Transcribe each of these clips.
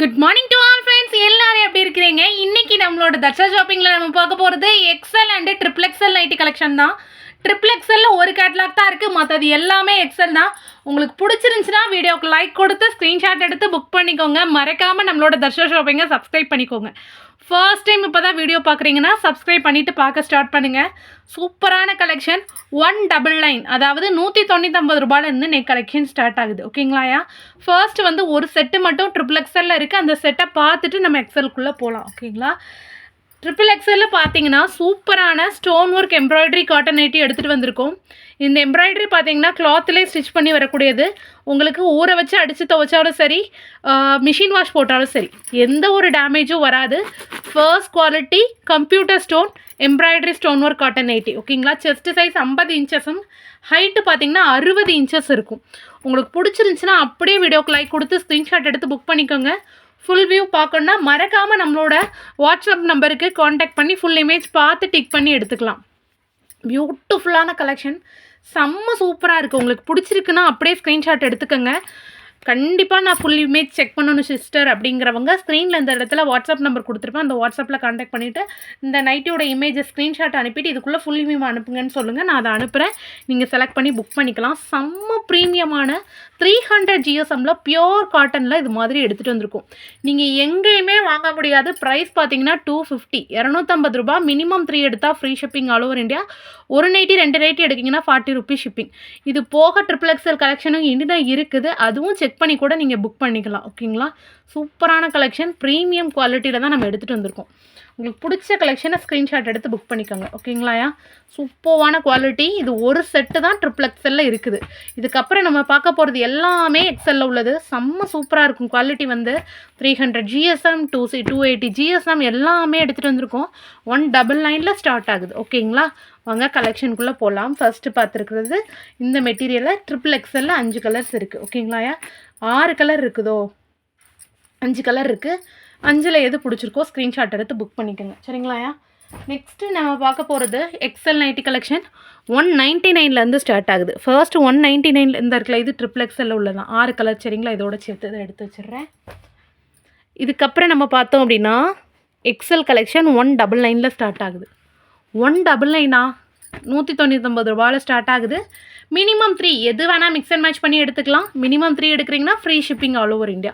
Good morning to all friends எல்லாரும் எப்படி இருக்கிறீங்க? இன்னைக்கு நம்மளோட தர்ஷா ஷாப்பிங்கில் நம்ம பார்க்க போகிறது XL and triple XL nighty collection தான். ட்ரிபிள் எக்ஸலில் ஒரு கேட்லாக் தான் இருக்குது மற்றது எல்லாமே எக்ஸல் தான். உங்களுக்கு பிடிச்சிருந்துச்சுன்னா வீடியோக்கு லைக் கொடுத்து ஸ்க்ரீன்ஷாட் எடுத்து புக் பண்ணிக்கோங்க. மறக்காமல் நம்மளோட தர்ஷா ஷாப்பிங்கை சப்ஸ்கிரைப் பண்ணிக்கோங்க. ஃபர்ஸ்ட் டைம் இப்போ தான் வீடியோ பார்க்குறீங்கன்னா சப்ஸ்கிரைப் பண்ணிவிட்டு பார்க்க ஸ்டார்ட் பண்ணுங்கள் சூப்பரான கலெக்ஷன் ஒன் டபுள் நைன் அதாவது நூற்றி தொண்ணூற்றம்பது ரூபாயிலேருந்து நெக் கலெக்ஷன் ஸ்டார்ட் ஆகுது. ஓகேங்களாயா ஃபர்ஸ்ட் வந்து ஒரு செட்டு மட்டும் ட்ரிபிள் எக்ஸலில் இருக்குது அந்த செட்டை பார்த்துட்டு நம்ம எக்ஸலுக்குள்ளே போகலாம் ஓகேங்களா ட்ரிபிள் எக்ஸலில் பார்த்தீங்கன்னா சூப்பரான stone work embroidery cotton nighty எடுத்துகிட்டு வந்திருக்கோம். இந்த எம்ப்ராய்டரி பார்த்தீங்கன்னா கிளாத்லேயே ஸ்டிச் பண்ணி வரக்கூடியது. உங்களுக்கு ஊற வச்சு அடித்து துவைச்சாலும் சரி மிஷின் வாஷ் போட்டாலும் சரி எந்த ஒரு டேமேஜும் வராது. First quality computer stone embroidery stone work cotton nighty ஓகேங்களா செஸ்ட் சைஸ் ஐம்பது இன்ச்சஸும் ஹைட்டு பார்த்தீங்கன்னா அறுபது இன்ச்சஸ் இருக்கும். உங்களுக்கு பிடிச்சிருந்துச்சுன்னா அப்படியே வீடியோக்கு லைக் கொடுத்து ஸ்க்ரீன்ஷாட் எடுத்து புக் பண்ணிக்கோங்க. ஃபுல் வியூ பார்க்கணுன்னா மறக்காமல் நம்மளோட வாட்ஸ்அப் நம்பருக்கு காண்டாக்ட் பண்ணி ஃபுல் இமேஜ் பார்த்து டிக் பண்ணி எடுத்துக்கலாம். பியூட்டிஃபுல்லான கலெக்ஷன் செம்ம சூப்பராக இருக்குது உங்களுக்கு பிடிச்சிருக்குன்னா அப்படியே ஸ்க்ரீன்ஷாட் எடுத்துக்கோங்க. கண்டிப்பாக நான் ஃபுல் இமேஜ் செக் பண்ணணும் சிஸ்டர் அப்படிங்கிறவங்க ஸ்க்ரீனில் இந்த இடத்துல வாட்ஸ்அப் நம்பர் கொடுத்துருப்பேன். அந்த வாட்ஸ்அப்பில் காண்டாக்ட் பண்ணிவிட்டு இந்த நைட்டியோட இமேஜை ஸ்க்ரீன்ஷாட் அனுப்பிட்டு இதுக்குள்ளே ஃபுல் இமேஜ் அனுப்புங்கன்னு சொல்லுங்கள் நான் அதை அனுப்புகிறேன் நீங்கள் செலக்ட் பண்ணி புக் பண்ணிக்கலாம். செம்ம ப்ரீமியமான த்ரீ ஹண்ட்ரட் ஜிஎஸ்எம்மில் பியோர் காட்டனில் இது மாதிரி எடுத்துகிட்டு வந்திருக்கும். நீங்கள் எங்கேயுமே வாங்க முடியாது. ப்ரைஸ் பார்த்தீங்கன்னா டூ ஃபிஃப்டி இரநூத்தம்பது ரூபா மினிமம் த்ரீ எடுத்தால் free shipping all over India ஒரு நைட்டி ரெண்டு நைட்டி எடுக்கிங்கன்னா ஃபார்ட்டி ருபீஸ் ஷிப்பிங் இது போக ட்ரிபிள் எக்ஸல் கலெக்ஷனும் இன்னும் இருக்குது. அதுவும் செக் செக் பண்ணி கூட நீங்கள் புக் பண்ணிக்கலாம் ஓகேங்களா சூப்பரான கலெக்ஷன் ப்ரீமியம் குவாலிட்டியில் தான் நம்ம எடுத்துகிட்டு வந்திருக்கோம். உங்களுக்கு பிடிச்ச கலெக்ஷனை ஸ்க்ரீன்ஷாட் எடுத்து புக் பண்ணிக்கோங்க. ஓகேங்களாயா சூப்பர்வான குவாலிட்டி இது ஒரு செட்டு தான் ட்ரிபிள் எக்ஸலில் இருக்குது. இதுக்கப்புறம் நம்ம பார்க்க போகிறது எல்லாமே எக்ஸலில் உள்ளது. செம்ம சூப்பராக இருக்கும் குவாலிட்டி வந்து. Three hundred GSM two C two eighty GSM எல்லாமே எடுத்துகிட்டு வந்திருக்கோம். ஒன் டபுள் நைனில் ஸ்டார்ட் ஆகுது. ஓகேங்களா வாங்க கலெக்ஷனுக்குள்ளே போகலாம் ஃபஸ்ட்டு பார்த்துருக்குறது இந்த மெட்டீரியலில் ட்ரிபிள் எக்ஸலில் அஞ்சு கலர்ஸ் இருக்குது ஓகேங்களாயா ஆறு கலர் இருக்குதோ? அஞ்சு கலர் இருக்குது அஞ்சில் எது பிடிச்சிருக்கோ ஸ்க்ரீன்ஷாட் எடுத்து புக் பண்ணிக்கோங்க. சரிங்களாயா நெக்ஸ்ட்டு நம்ம பார்க்க போகிறது XL nighty collection one ninety நைன்லேருந்து start ஆகுது. ஃபர்ஸ்ட் ஒன் நைன்ட்டி நைனில் இந்த இருக்கல இது ட்ரிபிள் எக்ஸலில் உள்ளதான். ஆறு கலர் சரிங்களா? இதோட சேர்த்து இதை எடுத்து வச்சிடுறேன். இதுக்கப்புறம் நம்ம பார்த்தோம் அப்படின்னா எக்ஸல் கலெக்ஷன் ஒன் டபுள் நைனில் ஸ்டார்ட் ஆகுது. ஒன் டபுள் நைனா நூற்றி தொண்ணூத்தொம்பது ரூபாயில் ஸ்டார்ட் ஆகுது. மினிமம் த்ரீ எது வேணால் மிக்ஸ் அண்ட் மேட்ச் பண்ணி எடுத்துக்கலாம். மினிமம் த்ரீ எடுக்கிறீங்கன்னா free shipping all over India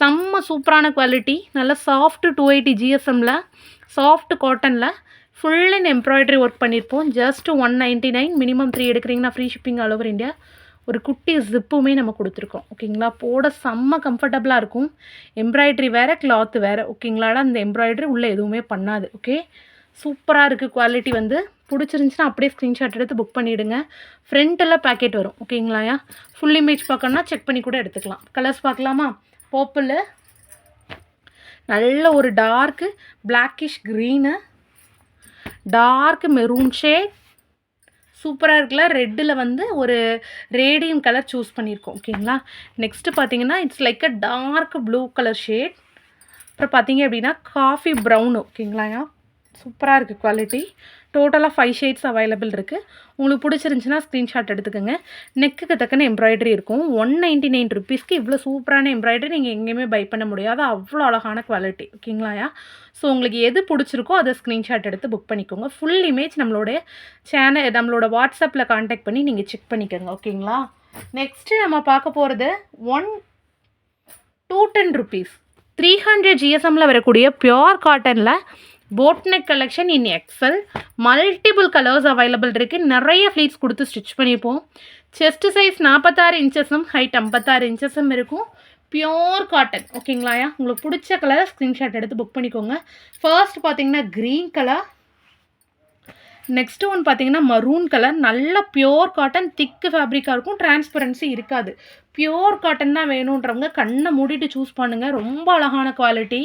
செம்ம சூப்பரான குவாலிட்டி நல்ல சாஃப்ட் டூ எயிட்டி ஜிஎஸ்எம்மில் சாஃப்ட் காட்டனில் ஃபுல் அண்ட் எம்ப்ராய்டரி ஒர்க் பண்ணியிருப்போம் just one ninety nine minimum three எடுக்கிறீங்கன்னா free shipping all over India ஒரு குட்டி ஜிப்புமே நம்ம கொடுத்துருக்கோம். ஓகேங்களா போட செம்ம கம்ஃபர்டபுளாக இருக்கும். எம்ப்ராய்டரி வேறு கிளாத்து வேறு. ஓகேங்களாடா அந்த எம்ப்ராய்டரி உள்ளே எதுவுமே பண்ணாது. ஓகே சூப்பராக இருக்குது குவாலிட்டி வந்து. பிடிச்சிருந்துச்சின்னா அப்படியே ஸ்க்ரீன்ஷாட் எடுத்து புக் பண்ணிவிடுங்க ஃப்ரண்ட்டெல்லாம் பேக்கெட் வரும். ஓகேங்களாயா ஃபுல் இமேஜ் பார்க்கணுன்னா செக் பண்ணி கூட எடுத்துக்கலாம். கலர்ஸ் பார்க்கலாமா? பர்பிள் நல்ல ஒரு dark blackish green dark maroon shade சூப்பராக இருக்குல்ல? ரெட்டில் வந்து ஒரு ரேடியம் கலர் சூஸ் பண்ணியிருக்கோம். ஓகேங்களா? நெக்ஸ்ட்டு பார்த்தீங்கன்னா it's like a dark blue colour shade அப்புறம் பார்த்தீங்க அப்படின்னா காஃபி ப்ரௌன் ஓகேங்களாயா சூப்பராக இருக்குது குவாலிட்டி டோட்டலாக ஃபைவ் ஷேட்ஸ் அவைலபிள் இருக்குது உங்களுக்கு பிடிச்சிருந்துச்சின்னா ஸ்க்ரீன்ஷாட் எடுத்துக்கோங்க. நெக்குக்கு தக்கன எம்ப்ராய்டரி இருக்கும். ஒன் நைன்ட்டி நைன் ருபீஸ்க்கு இவ்வளோ சூப்பரான எம்ப்ராய்டரி நீங்கள் எங்கேயுமே பை பண்ண முடியாது. அவ்வளோ அழகான குவாலிட்டி ஓகேங்களாயா ஸோ உங்களுக்கு எது பிடிச்சிருக்கோ அதை ஸ்க்ரீன்ஷாட் எடுத்து புக் பண்ணிக்கோங்க. ஃபுல் இமேஜ் நம்மளோட சேனல் நம்மளோட வாட்ஸ்அப்பில் காண்டாக்ட் பண்ணி நீங்கள் செக் பண்ணிக்கோங்க ஓகேங்களா? நெக்ஸ்ட்டு நம்ம பார்க்க போகிறது one two ten rupees three hundred ஜிஎஸ்எம்மில் வரக்கூடிய பியோர் காட்டனில் boat neck collection in XL multiple colours available இருக்குது நிறைய ஃப்ளீட்ஸ் கொடுத்து ஸ்டிச் பண்ணியிருப்போம் செஸ்ட் சைஸ் நாற்பத்தாறு இன்ச்சஸும் ஹைட் ஐம்பத்தாறு இன்ச்சஸும் இருக்கும். பியோர் காட்டன் ஓகேங்களாயா உங்களுக்கு பிடிச்ச கலர் ஸ்க்ரீன்ஷாட் எடுத்து புக் பண்ணிக்கோங்க. ஃபர்ஸ்ட் பார்த்தீங்கன்னா க்ரீன் கலர் நெக்ஸ்ட் ஒன் பார்த்தீங்கன்னா மரூன் கலர் நல்ல பியோர் காட்டன் திக்கு ஃபேப்ரிக்காக இருக்கும். டிரான்ஸ்பரன்சி இருக்காது. பியோர் காட்டன் தான் வேணுன்றவங்க கண்ணை மூடிட்டு சூஸ் பண்ணுங்கள் ரொம்ப அழகான குவாலிட்டி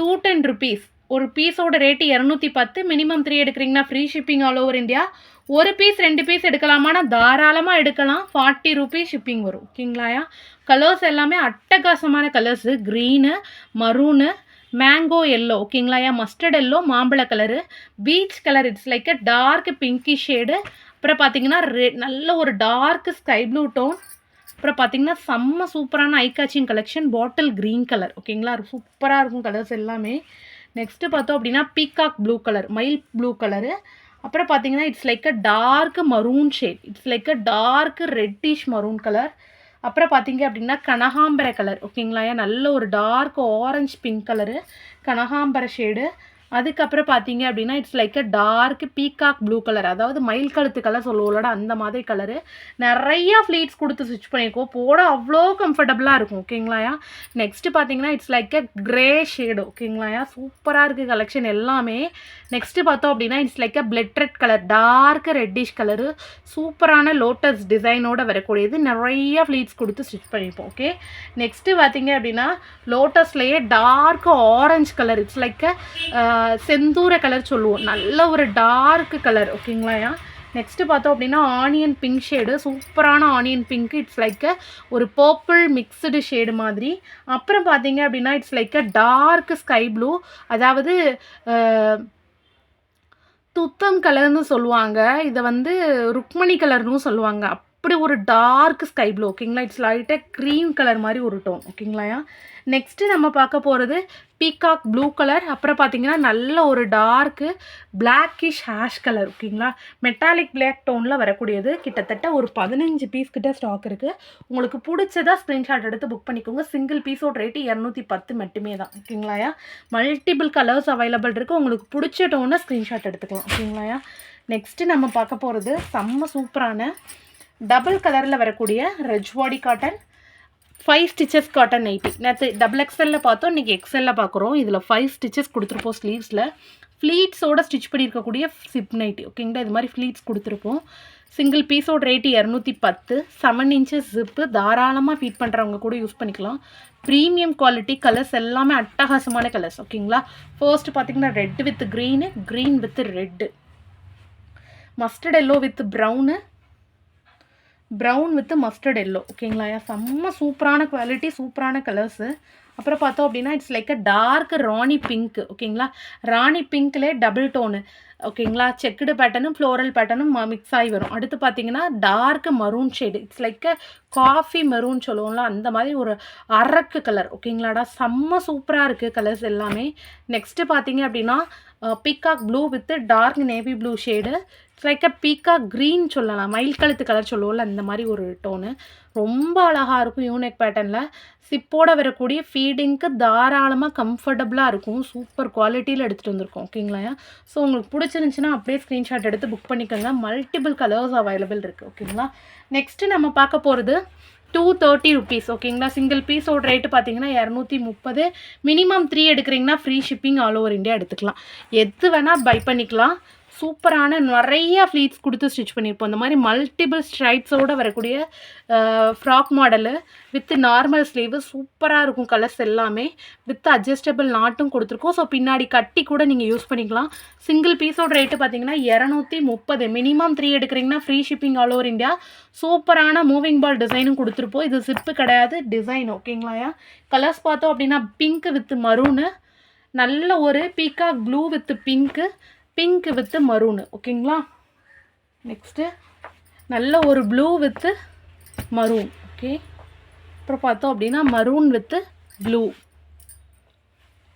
டூ டென் ருபீஸ் ஒரு பீஸோட ரேட்டு இரநூத்தி பத்து மினிமம் த்ரீ எடுக்கிறீங்கன்னா free shipping all over India ஒரு பீஸ் ரெண்டு பீஸ் எடுக்கலாமான்னா தாராளமாக எடுக்கலாம். ஃபார்ட்டி ருபீஸ் ஷிப்பிங் வரும். ஓகேங்களாயா கலர்ஸ் எல்லாமே அட்டகாசமான colours green maroon mango yellow ஓகேங்களாயா mustard yellow மாம்பழ colour peach colour it's like a dark pinky shade அப்புறம் பார்த்தீங்கன்னா ரெ நல்ல ஒரு டார்க் ஸ்கை ப்ளூ டோன் அப்புறம் பார்த்தீங்கன்னா செம்ம சூப்பரான eye catching collection bottle green colour ஓகேங்களா? சூப்பராக இருக்கும் கலர்ஸ் எல்லாமே. நெக்ஸ்ட்டு பார்த்தோம் அப்படின்னா பீகாக் ப்ளூ கலர் மயில் ப்ளூ கலரு அப்புறம் பார்த்தீங்கன்னா it's like a dark maroon shade it's like a dark reddish maroon colour அப்புறம் பார்த்தீங்க அப்படின்னா கனகாம்பர கலர் ஓகேங்களா நல்ல ஒரு டார்க் ஆரஞ்ச் பிங்க் கலரு கனகாம்பர ஷேடு அதுக்கப்புறம் பார்த்தீங்க அப்படின்னா it's like a dark peacock blue colour அதாவது மயில் கழுத்து கலர் சொல்லுவோம்லடா அந்த மாதிரி கலரு நிறையா ஃப்ளீட்ஸ் கொடுத்து ஸ்டிச் பண்ணியிருக்கோம். போட அவ்வளோ கம்ஃபர்டபுளாக இருக்கும் ஓகேங்களாயா? நெக்ஸ்ட்டு பார்த்தீங்கன்னா it's like a grey shade ஓகேங்களாயா? சூப்பராக இருக்குது கலெக்ஷன் எல்லாமே. நெக்ஸ்ட்டு பார்த்தோம் அப்படின்னா it's like a blood red colour dark reddish colour சூப்பரான லோட்டஸ் டிசைனோட வரக்கூடியது. நிறைய ஃப்ளீட்ஸ் கொடுத்து ஸ்டிச் பண்ணியிருப்போம் ஓகே? நெக்ஸ்ட்டு பார்த்தீங்க அப்படின்னா லோட்டஸ்லேயே dark orange colour it's like a Senthoora colour சொல்லுவோம். நல்ல ஒரு டார்க் கலர் ஓகேங்களா நெக்ஸ்ட்டு பார்த்தோம் அப்படின்னா ஆனியன் பிங்க் ஷேடு சூப்பரான onion pink it's like a ஒரு பர்பிள் மிக்சடு ஷேடு மாதிரி. அப்புறம் பார்த்தீங்க அப்படின்னா it's like a dark sky blue அதாவது துத்தம் கலர்னு சொல்லுவாங்க. இதை வந்து ருக்மணி கலர்னு சொல்லுவாங்க. அப்படி ஒரு டார்க் ஸ்கை ப்ளூ ஓகேங்களா இட்ஸ் லைட்டாக க்ரீம் கலர் மாதிரி ஒரு டோன் ஓகேங்களா நெக்ஸ்ட்டு நம்ம பார்க்க போகிறது பீகாக் ப்ளூ கலர் அப்புறம் பார்த்தீங்கன்னா நல்ல ஒரு டார்க்கு பிளாக்கிஷ் ஹேஷ் கலர் ஓகேங்களா மெட்டாலிக் பிளாக் டோனில் வரக்கூடியது. கிட்டத்தட்ட ஒரு பதினஞ்சு பீஸ் கிட்ட ஸ்டாக் இருக்குது உங்களுக்கு பிடிச்சதா ஸ்க்ரீன்ஷாட் எடுத்து புக் பண்ணிக்கோங்க. சிங்கிள் பீஸோட ரேட்டு இரநூத்தி பத்து மட்டுமே தான் ஓகேங்களாயா மல்டிபிள் கலர்ஸ் அவைலபிள் இருக்குது உங்களுக்கு பிடிச்ச டோனை ஸ்க்ரீன்ஷாட் எடுத்துக்கலாம் ஓகேங்களாயா நெக்ஸ்ட்டு நம்ம பார்க்க போகிறது செம்ம சூப்பரான டபுள் கலரில் வரக்கூடிய ரெஜ்வாடி cotton five stitches cotton nighty நேற்று டபுள் எக்ஸ்எல்ல பார்த்தோம். இன்றைக்கி எக்ஸ்எல்ல பார்க்குறோம். இதில் ஃபைவ் ஸ்டிச்சஸ் கொடுத்துருப்போம் ஸ்லீவ்ஸில் ஃப்ளீட்ஸோட ஸ்டிச் பண்ணியிருக்கக்கூடிய சிப் நைட்டி ஓகேங்களா இது மாதிரி ஃப்ளீட்ஸ் கொடுத்துருப்போம். சிங்கிள் பீஸோட ரேட்டு இரநூத்தி பத்து. செவன் இன்ச்சஸ் ஜிப்பு தாராளமாக ஃபீட் பண்ணுறவங்க கூட யூஸ் பண்ணிக்கலாம். ப்ரீமியம் குவாலிட்டி கலர்ஸ் எல்லாமே அட்டகாசமான கலர்ஸ் ஓகேங்களா ஃபர்ஸ்ட் பார்த்தீங்கன்னா red with green green with red mustard yellow with brown brown with mustard yellow ஓகேங்களா செம்ம சூப்பரான குவாலிட்டி சூப்பரான கலர்ஸு அப்புறம் பார்த்தோம் அப்படின்னா இட்ஸ் லைக் அ டார்க் ராணி பிங்க் ஓகேங்களா ராணி பிங்க்லே டபுள் டோனு ஓகேங்களா செக்குடு பேட்டர்னும் ஃப்ளோரல் பேட்டர்னும் மிக்ஸ் ஆகி வரும். அடுத்து பார்த்தீங்கன்னா dark maroon shade it's like a coffee maroon சொல்லுவோம்ல அந்த மாதிரி ஒரு அரக்கு கலர் ஓகேங்களாடா செம்ம சூப்பராக இருக்குது கலர்ஸ் எல்லாமே. நெக்ஸ்ட்டு பார்த்தீங்க அப்படின்னா peacock blue with dark navy blue shade like a peacock green சொல்லலாம். மயில் கழுத்து கலர் சொல்லுவோம்ல அந்த மாதிரி ஒரு டோனு ரொம்ப அழகாக இருக்கும் யூனிக் பேட்டர்னில் சிப்போட வரக்கூடிய ஃபீடிங்க்கு தாராளமாக கம்ஃபர்டபுளாக இருக்கும். சூப்பர் குவாலிட்டியில் எடுத்துகிட்டு வந்திருக்கோம். ஓகேங்களா ஸோ உங்களுக்கு பிடிச்சிருந்துச்சின்னா அப்படியே ஸ்க்ரீன்ஷாட் எடுத்து புக் பண்ணிக்கோங்க. மல்டிபிள் கலர்ஸ் அவைலபிள் இருக்குது ஓகேங்களா நெக்ஸ்ட்டு நம்ம பார்க்க போகிறது டூ தேர்ட்டி ருபீஸ் ஓகேங்களா சிங்கிள் பீஸோட ரேட்டு பார்த்தீங்கன்னா இரநூத்தி முப்பது. மினிமம் த்ரீ எடுக்கிறீங்கன்னா free shipping all over India எடுத்துக்கலாம். எது வேணால் பை பண்ணிக்கலாம். சூப்பரான நிறைய ஃப்ளீட்ஸ் கொடுத்து ஸ்டிச் பண்ணியிருப்போம். இந்த மாதிரி மல்டிபிள் ஸ்ட்ரைட்ஸோடு வரக்கூடிய frock model with normal sleeve சூப்பராக இருக்கும் கலர்ஸ் எல்லாமே. வித் அட்ஜஸ்டபிள் நாட்டும் கொடுத்துருக்கோம். ஸோ பின்னாடி கட்டி கூட நீங்கள் யூஸ் பண்ணிக்கலாம். சிங்கிள் பீஸோட ரேட்டு பார்த்தீங்கன்னா இரநூத்தி முப்பது. மினிமம் த்ரீ எடுக்கிறீங்கன்னா free shipping all over India சூப்பரான மூவிங் பால் டிசைனும் கொடுத்துருப்போம். இது சிப்பு கிடையாது. டிசைன் ஓகேங்களாயா கலர்ஸ் பார்த்தோம் அப்படின்னா பிங்க் வித் மரூனு நல்ல ஒரு peacock blue with pink pink with maroon ஓகேங்களா நெக்ஸ்ட்டு நல்ல ஒரு ப்ளூ வித்து மரூன் ஓகே அப்புறம் பார்த்தோம் அப்படின்னா மரூன் வித்து ப்ளூ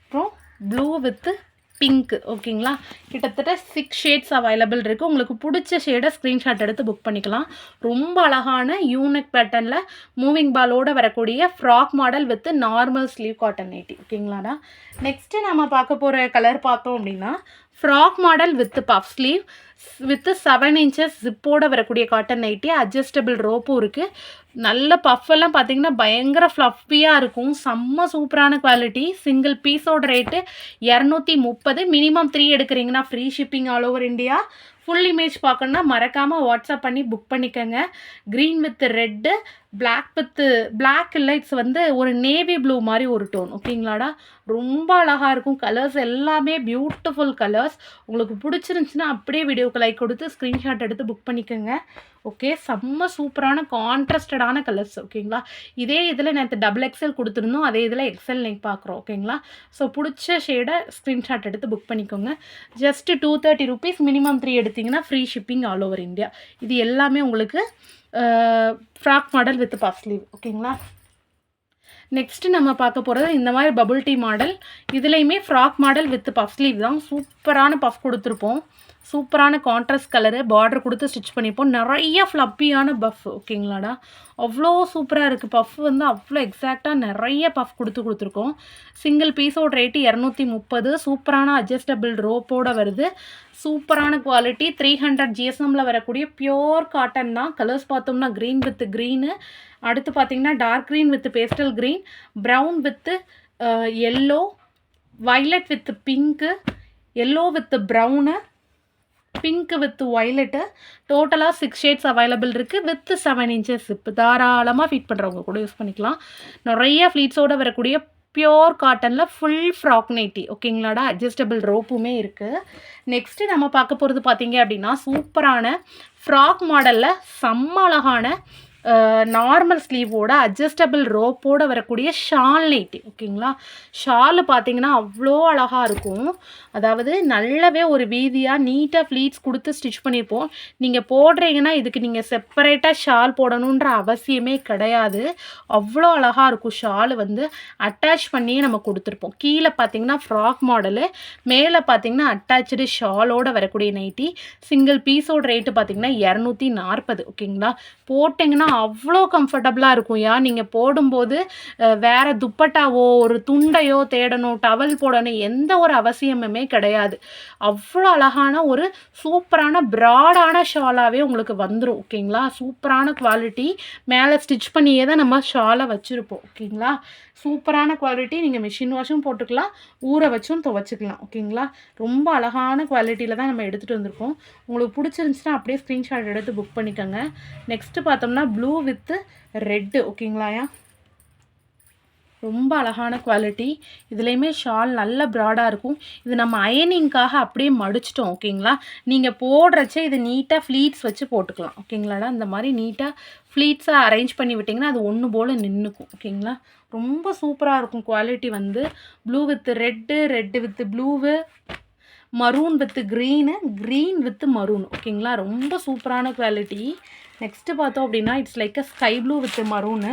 அப்புறம் ப்ளூ வித்து பிங்க் ஓகேங்களா கிட்டத்தட்ட சிக்ஸ் ஷேட்ஸ் அவைலபிள் இருக்குது உங்களுக்கு பிடிச்ச ஷேடை ஸ்க்ரீன்ஷாட் எடுத்து புக் பண்ணிக்கலாம். ரொம்ப அழகான யூனிக் பேட்டர்னில் மூவிங் பாலோடு வரக்கூடிய frock model with normal sleeve cotton nighty ஓகேங்களாடா next நம்ம பார்க்க போகிற கலர் பார்த்தோம் அப்படின்னா frock model with puff sleeve with seven inches ஜிப்போட வரக்கூடிய காட்டன் நைட்டி அட்ஜஸ்டபிள் ரோப்பும் இருக்குது நல்ல பஃபெல்லாம் பார்த்தீங்கன்னா பயங்கர ஃப்ளஃபியாக இருக்கும். செம்ம சூப்பரான குவாலிட்டி சிங்கிள் பீஸோட ரேட்டு இரநூத்தி முப்பது. மினிமம் த்ரீ எடுக்கிறீங்கன்னா free shipping all over India full image பார்க்கணுன்னா மறக்காமல் வாட்ஸ்அப் பண்ணி புக் பண்ணிக்கோங்க. Green with red black with black lights வந்து ஒரு நேவி ப்ளூ மாதிரி ஒரு டோன் ஓகேங்களாடா? ரொம்ப அழகாக இருக்கும். கலர்ஸ் எல்லாமே பியூட்டிஃபுல் கலர்ஸ் உங்களுக்கு பிடிச்சிருந்துச்சின்னா அப்படியே வீடியோக்கு லைக் கொடுத்து ஸ்க்ரீன்ஷாட் எடுத்து புக் பண்ணிக்கோங்க. ஓகே? செம்ம சூப்பரான கான்ட்ராஸ்டடான கலர்ஸ் ஓகேங்களா? இதே இதில் நேற்று டபுள் எக்ஸல் கொடுத்துருந்தோம். அதே இதில் எக்ஸல் நெக் பார்க்குறோம் ஓகேங்களா? ஸோ பிடிச்ச ஷேடை ஸ்க்ரீன்ஷாட் எடுத்து புக் பண்ணிக்கோங்க. Just two thirty rupees minimum three எடுத்து எடுத்திங்கன்னா free shipping all over India இது எல்லாமே உங்களுக்கு frock model with puff sleeve ஓகேங்களா நெக்ஸ்ட்டு நம்ம பார்க்க போகிறது இந்த மாதிரி பபுள் டீ மாடல் இதுலேயுமே frock model with puff sleeve தான். சூப்பரான பஃப் கொடுத்துருப்போம். சூப்பரான கான்ட்ராஸ்ட் கலரு பார்டர் கொடுத்து ஸ்டிச் பண்ணிப்போம். நிறைய ஃப்ளப்பியான பஃப் ஓகேங்களாடா? அவ்வளோ சூப்பராக இருக்குது பஃப் வந்து அவ்வளோ எக்ஸாக்டாக நிறைய பஃப் கொடுத்து கொடுத்துருக்கோம். சிங்கிள் பீஸோட ரேட்டு இரநூத்தி முப்பது. சூப்பரான அட்ஜஸ்டபிள் ரோப்போடு வருது. சூப்பரான குவாலிட்டி த்ரீ ஹண்ட்ரட் ஜிஎஸ்எம்மில் வரக்கூடிய பியோர் காட்டன் தான். கலர்ஸ் பார்த்தோம்னா க்ரீன் வித் க்ரீனு அடுத்து பார்த்திங்கன்னா dark green with pastel green brown with yellow violet with pink yellow with brown pink with violet டோட்டலாக சிக்ஸ் ஷேட்ஸ் அவைலபிள் இருக்குது வித் செவன் இன்ச்சஸ் இப்போ தாராளமாக ஃபிட் பண்ணுறவங்க கூட யூஸ் பண்ணிக்கலாம். நிறைய ஃப்ளீட்ஸோடு வரக்கூடிய பியோர் காட்டனில் ஃபுல் ஃப்ராக் நைட்டி ஓகேங்களாடா அட்ஜஸ்டபிள் ரோப்புமே இருக்குது நெக்ஸ்ட்டு நம்ம பார்க்க போகிறது பார்த்தீங்க அப்படின்னா சூப்பரான ஃப்ராக் மாடலில் செம்ம அழகான நார்மல் ஸ்லீவோட அட்ஜஸ்டபிள் ரோப்போடு வரக்கூடிய ஷால் நைட்டி ஓகேங்களா ஷால் பார்த்தீங்கன்னா அவ்வளோ அழகாக இருக்கும். அதாவது நல்லாவே ஒரு வீதியாக நீட்டாக ஃப்ளீட்ஸ் கொடுத்து ஸ்டிச் பண்ணியிருப்போம். நீங்கள் போடுறீங்கன்னா இதுக்கு நீங்கள் செப்பரேட்டாக ஷால் போடணுன்ற அவசியமே கிடையாது. அவ்வளோ அழகாக இருக்கும் ஷால் வந்து. அட்டாச் பண்ணியே நம்ம கொடுத்துருப்போம். கீழே பார்த்தீங்கன்னா ஃப்ராக் மாடலு மேலே பார்த்தீங்கன்னா அட்டாச்சு ஷாலோட வரக்கூடிய நைட்டி சிங்கிள் பீஸோட ரேட்டு பார்த்தீங்கன்னா இரநூத்தி நாற்பது ஓகேங்களா போட்டிங்கன்னா அவ்வளோ கம்ஃபர்டபுளாக இருக்கும். யா நீங்கள் போடும்போது வேறு துப்பட்டாவோ ஒரு துண்டையோ தேடணும் டவல் போடணும் எந்த ஒரு அவசியமுமே கிடையாது. அவ்வளோ அழகான ஒரு சூப்பரான ப்ராடான ஷாலாகவே உங்களுக்கு வந்துடும் ஓகேங்களா சூப்பரான குவாலிட்டி மேலே ஸ்டிச் பண்ணியே தான் நம்ம ஷாலை வச்சுருப்போம் ஓகேங்களா சூப்பரான குவாலிட்டி நீங்கள் மிஷின் வாஷும் போட்டுக்கலாம் ஊற வச்சும் துவைச்சிக்கலாம். ஓகேங்களா? ரொம்ப அழகான குவாலிட்டியில் தான் நம்ம எடுத்துகிட்டு வந்திருக்கோம். உங்களுக்கு பிடிச்சிருந்துச்சுன்னா அப்படியே ஸ்க்ரீன்ஷாட் எடுத்து புக் பண்ணிக்கோங்க. நெக்ஸ்ட்டு பார்த்தோம்னா ப்ளூ வித்து ரெட்டு ஓகேங்களாயா? ரொம்ப அழகான குவாலிட்டி இதுலேயுமே ஷால் நல்ல ப்ராடாக இருக்கும். இது நம்ம அயனிங்காக அப்படியே மடிச்சிட்டோம் ஓகேங்களா? நீங்கள் போடுறச்சே இது நீட்டாக ஃப்ளீட்ஸ் வச்சு போட்டுக்கலாம் ஓகேங்களாடா? இந்த மாதிரி நீட்டாக ஃப்ளீட்ஸாக அரேஞ்ச் பண்ணி விட்டிங்கன்னா அது ஒன்று போல் நின்றுக்கும் ஓகேங்களா? ரொம்ப சூப்பராக இருக்கும் குவாலிட்டி வந்து. Blue with red red with blue maroon with green green with maroon ஓகேங்களா? ரொம்ப சூப்பரான குவாலிட்டி நெக்ஸ்ட்டு பார்த்தோம் அப்படின்னா it's like a sky blue with maroon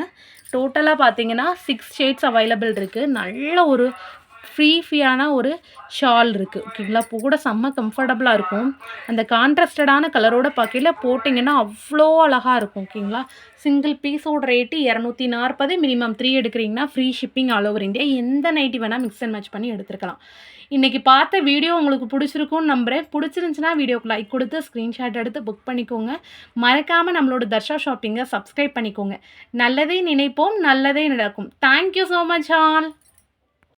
டோட்டலாக பார்த்தீங்கன்னா சிக்ஸ் ஷேட்ஸ் அவைலபிள் இருக்குது நல்ல ஒரு ஃப்ரீஃபியான ஒரு ஷால் இருக்குது ஓகேங்களா கூட செம்ம கம்ஃபர்டபுளாக இருக்கும். அந்த கான்ட்ராஸ்டடான கலரோட பார்க்கையில் போட்டிங்கன்னா அவ்வளோ அழகாக இருக்கும். ஓகேங்களா சிங்கிள் பீஸோட ரேட்டு இரநூத்தி நாற்பது மினிமம் த்ரீ எடுக்கிறீங்கன்னா free shipping all over India எந்த நைட்டி வேணால் மிக்ஸ் அண்ட் மேட்ச் பண்ணி எடுத்துருக்கலாம். இன்றைக்கி பார்த்த வீடியோ உங்களுக்கு பிடிச்சிருக்கும்னு நம்புகிறேன் பிடிச்சிருந்துச்சுன்னா வீடியோக்கு லைக் கொடுத்து ஸ்க்ரீன்ஷாட் எடுத்து புக் பண்ணிக்கோங்க. மறக்காமல் நம்மளோட தர்ஷா ஷாப்பிங்கை சப்ஸ்கிரைப் பண்ணிக்கோங்க. நல்லதே நினைப்போம் நல்லதே நடக்கும். Thank you so much all